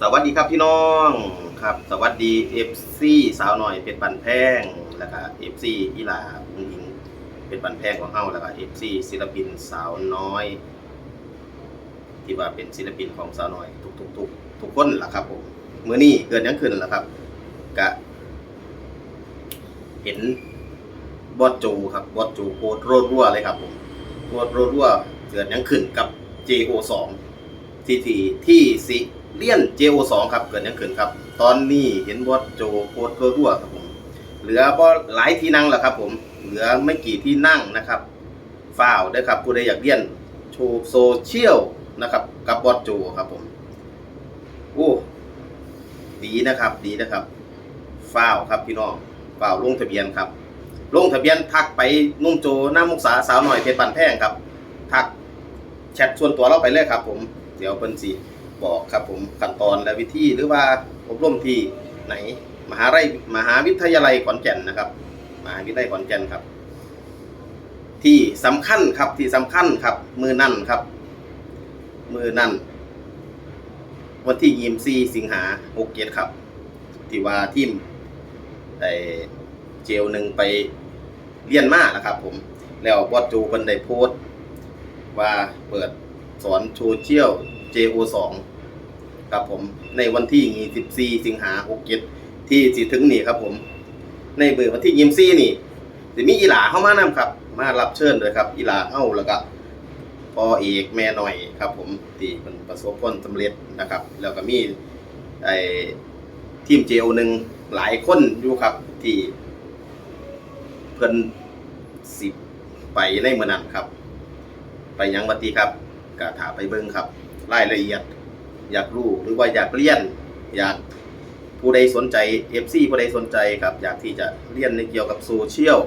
สวัสดีครับพี่น้องครับ สวัสดีเอฟซีสาวหน่อยเป็นบันแพงแล้วก็เอฟซีอีลาผู้หญิงเป็นบันแพงของเฮาแล้วก็เอฟซีศิลปินสาวน้อย ที่ว่าเป็นศิลปินของสาวน้อย ทุกทุกทุกทุกคนล่ะครับผมเมื่อนี้เกิดหยังขึ้นล่ะครับกะเห็นบอสโจครับบอสโจโพสต์รัวเลยครับผมโพสต์รัวเกิดยังขึ้นกับ JO2 ที่ที่ที่สิ เลียน JO2 ครับเกิดยังขึ้นครับ ตอนนี้เห็นบอสโจโพสต์รั่วๆครับผม เหลือบ่หลายที่นั่งแล้วครับ ผม เหลือไม่กี่ที่นั่งนะครับฝ้าวเด้ครับผู้ใดอยากเลียนโชว์โซเชียลนะครับ กับบอสโจครับผมโอ้ดีนะครับ ดีนะครับฝ้าวครับพี่น้องฝ้าวลงทะเบียนครับ ลงทะเบียนทักไปนุ่มโจหน้ามุกษาสาวหน่อยเพชรปันแพงครับ ทักแชทส่วนตัวเราไปเลยครับ ผม เดี๋ยวเพิ่นสิ บอกครับผมขั้นตอนและวิธีหรือว่าอบรมที่ไหน มหาลัยมหาวิทยาลัยขอนแก่นนะครับ มหาวิทยาลัยขอนแก่นครับ ที่สำคัญครับที่สำคัญครับ มือนั่นครับ มือนั่นวันที่ยีมซีสิงหาหกเกียรครับที่ว่าทีมไอเจลหนึ่งไปเรียนมานะครับ ผมแล้วบอสจูเพิ่นได้โพสต์ว่าเปิดสอนโซเชียล JO2 ครับผมในวันที่24สิงหา67ที่สิถึงนี่ครับผม ในมือวันที่ยิมซี่นี่จะมีอีหลาเข้ามานำครับ มารับเชิญเลยครับ อีหลาเอ้าแล้วก็พ่อเอกแม่หน่อยครับ ผมที่เป็นประสบผลสำเร็จนะครับ แล้วก็มีไอทีมเจลหนึ่งหลายคนอยู่ครับที่เพิ่นสิบไปในเมือนั้นครับ ไปยังวัตีครับกะถาไปเบิ่งครับรายละเอียด อยากรู้หรือว่าอยากเรียน อยากผู้ใดสนใจ FC ผู้ใดสนใจครับอยากที่จะเรียนในเกี่ยวกับโซเชียล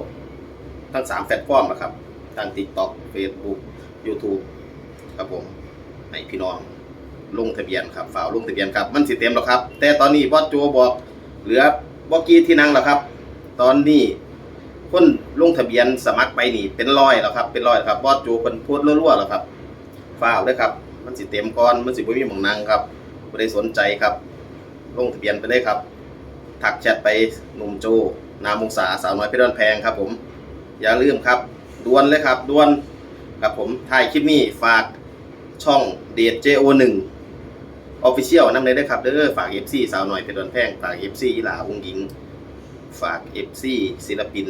ทั้ง3แพลตฟอร์มนะครับทาง TikTok Facebook YouTube ครับผมให้พี่น้องลงทะเบียนครับฝากลงทะเบียนครับมันสิเต็มแล้วครับ แต่ตอนนี้บอสโจบอกเหลือบ่กี่ที่นั่งแล้วครับ ตอนนี้คนลงทะเบียนสมัครไปนี่เป็นร้อยแล้วครับ เป็นร้อยครับบอสโจเป็นโพสต์รัวๆแล้วครับฝ้าวเลยครับ มันสิเต็มก่อนมันสิบ่มีหมองนั่งครับบ่ได้สนใจครับ ลงทะเบียนไปเลยครับ ทักแชทไปหนุ่มโจนามวงศาสาวน้อยเพชรบ้านแพงครับ ผม อย่าลืมครับด่วนเลยครับด่วนครับผมถ่ายคลิปนี้ฝากช่องเดท JO1 Official นำเลยด้วยครับเด้อฝาก FC สาวน้อยเพชรบ้านแพงฝาก FC อีหลาองหญิง ฝาก FC ศิลปิน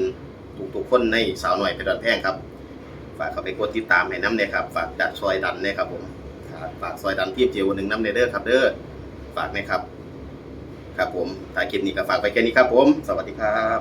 ทุกๆคนในสาวหน่อยเพชรบ้านแพงครับฝากเข้าไปกดติดตามให้น้ำเนี่ยครับ ฝากดัดซอยดันเนี่ยครับผม ฝากซอยดันทีบเจียวหนึ่งน้ำเนเด้อครับเด้อฝากนะครับ ครับผมถ่ายคลิปนี้ก็ฝากไปแค่นี้ครับผม สวัสดีครับ